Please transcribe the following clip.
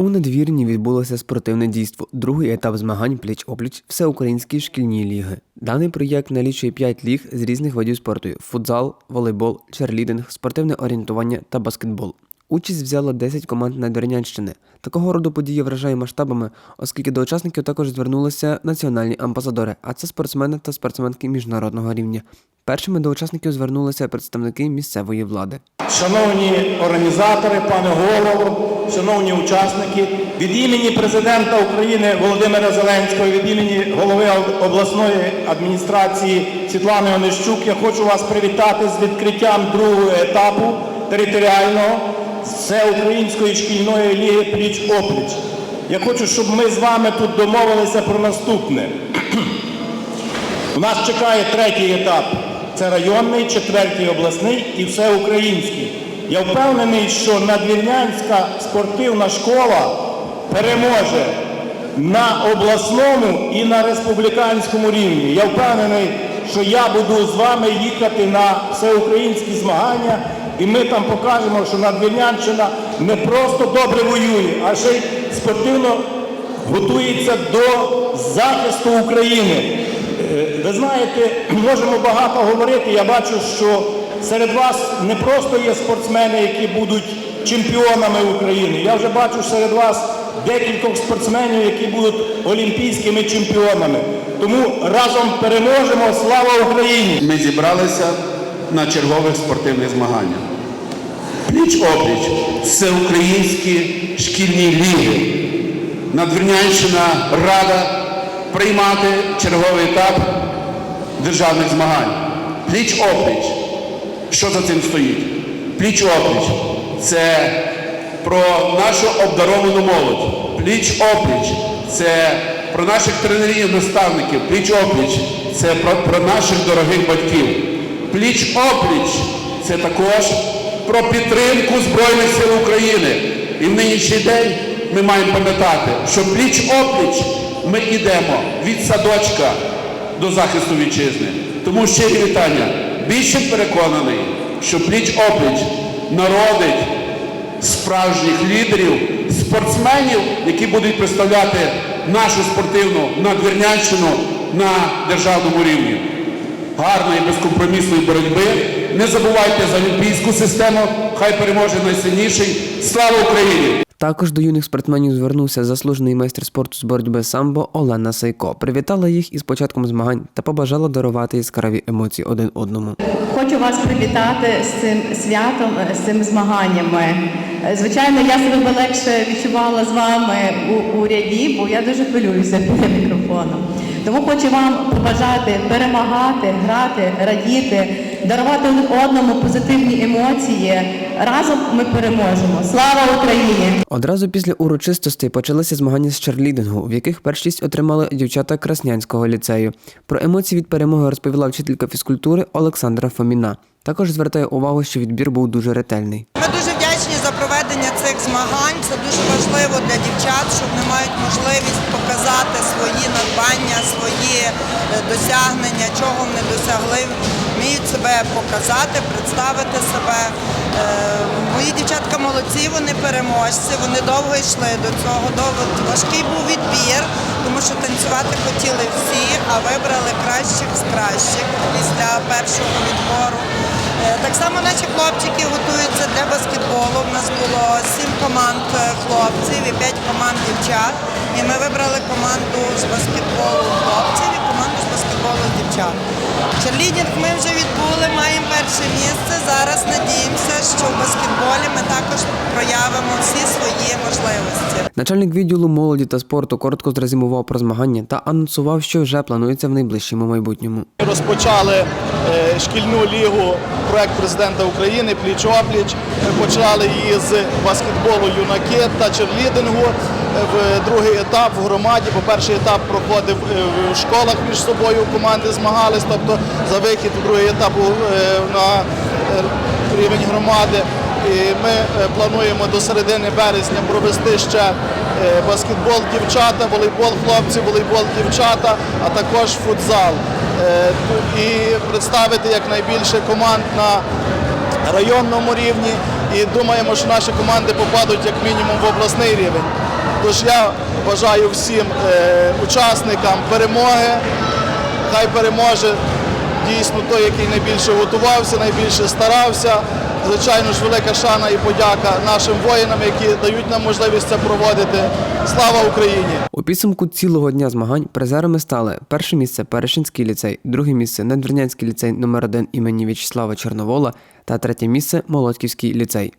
У надвірні відбулося спортивне дійство, другий етап змагань пліч-опліч всеукраїнської шкільні ліги. Даний проєкт налічує 5 ліг з різних видів спорту: футзал, волейбол, черлідинг, спортивне орієнтування та баскетбол. Участь взяло 10 команд Надвірнянщини. Такого роду події вражає масштабами, оскільки до учасників також звернулися національні амбасадори, а це спортсмени та спортсменки міжнародного рівня. Першими до учасників звернулися представники місцевої влади. Шановні організатори, пане голово, шановні учасники, від імені президента України Володимира Зеленського, від імені голови обласної адміністрації Світлани Онищук, я хочу вас привітати з відкриттям другого етапу територіального всеукраїнської шкільної ліги пліч-опліч. Я хочу, щоб ми з вами тут домовилися про наступне. У нас чекає третій етап. Це районний, четвертий обласний і всеукраїнський. Я впевнений, що надвірнянська спортивна школа переможе на обласному і на республіканському рівні. Я впевнений, що я буду з вами їхати на всеукраїнські змагання, і ми там покажемо, що надвірнянщина не просто добре воює, а ще й спортивно готується до захисту України. Е, Ви знаєте, можемо багато говорити. Я бачу, що серед вас не просто є спортсмени, які будуть чемпіонами України. Я вже бачу серед вас декількох спортсменів, які будуть олімпійськими чемпіонами. Тому разом переможемо. Слава Україні! Ми зібралися на чергових спортивних змаганнях. Пліч-опліч всеукраїнські шкільні ліги. Надвірнянщина рада приймати черговий етап державних змагань. Пліч-опліч. Що за цим стоїть? Пліч-опліч це про нашу обдаровану молодь. Пліч-опліч це про наших тренерів, наставників. Пліч-опліч це про, про наших дорогих батьків. Пліч-опліч це також про підтримку Збройних сил України. І в нинішній день ми маємо пам'ятати, що пліч-опліч ми йдемо від садочка до захисту вітчизни. Тому щирі вітання. Більше переконаний, що пліч-опліч народить справжніх лідерів, спортсменів, які будуть представляти нашу спортивну надвірнянщину на державному рівні. Гарної безкомпромісної боротьби. Не забувайте за олімпійську систему. Хай переможе найсильніший. Слава Україні! Також до юних спортсменів звернувся заслужений майстер спорту з боротьби самбо Олена Сайко. Привітала їх із початком змагань та побажала дарувати яскраві емоції один одному. Хочу вас привітати з цим святом, е, з цими змаганнями. Е, Звичайно, я себе би легше відчувала з вами у, у ряді, бо я дуже хвилююся біля мікрофону. Тому хочу вам побажати перемагати, грати, радіти, дарувати одному позитивні емоції. Разом ми переможемо. Слава Україні! Одразу після урочистостей почалися змагання з черлідингу, в яких першість отримали дівчата Краснянського ліцею. Про емоції від перемоги розповіла вчителька фізкультури Олександра Фоміна. Також звертає увагу, що відбір був дуже ретельний. Ми дуже вдячні за проведення цих змагань. Це дуже важливо для дівчат, що вони мають можливість показати свої надбання, свої е, досягнення, чого вони досягли, вміють себе показати, представити себе. Е, Мої дівчатка молодці, вони переможці, вони довго йшли до цього. Довго важкий був відбір, тому що танцювати хотіли всі, а вибрали кращих з кращих після першого відбору. Е, Так само наші хлопчики готуються для баскетболу. У нас було сім команд е, хлопців і п'ять команд дівчат. І ми вибрали команду з баскетболу хлопців і команду з баскетболу дівчат. Черлідінг ми вже відбули, маємо перше місце. Зараз надіємося, що в баскетболі ми також проявимо всі свої можливості. Начальник відділу молоді та спорту коротко зрезюмував про змагання та анонсував, що вже планується в найближчому майбутньому. Розпочали е, шкільну лігу проект президента України Пліч-опліч. Ми почали її з баскетболу юнаки та черлідингу. Е, В другий етап в громаді, бо перший етап проходив е, в школах між собою команди змагались, тобто за вихід у другий етап е, на е, рівень громади. І ми е, плануємо до середини березня провести ще баскетбол дівчата, волейбол хлопці, волейбол дівчата, а також футзал. І представити якнайбільше команд на районному рівні і думаємо, що наші команди попадуть як мінімум в обласний рівень. Тож я бажаю всім учасникам перемоги. Хай переможе дійсно той, який найбільше готувався, найбільше старався. Звичайно ж, велика шана і подяка нашим воїнам, які дають нам можливість це проводити. Слава Україні! У підсумку цілого дня змагань призерами стали перше місце Перешинський ліцей, друге місце Надвірнянський ліцей номер 1 імені В'ячеслава Чорновола та третє місце Молодківський ліцей.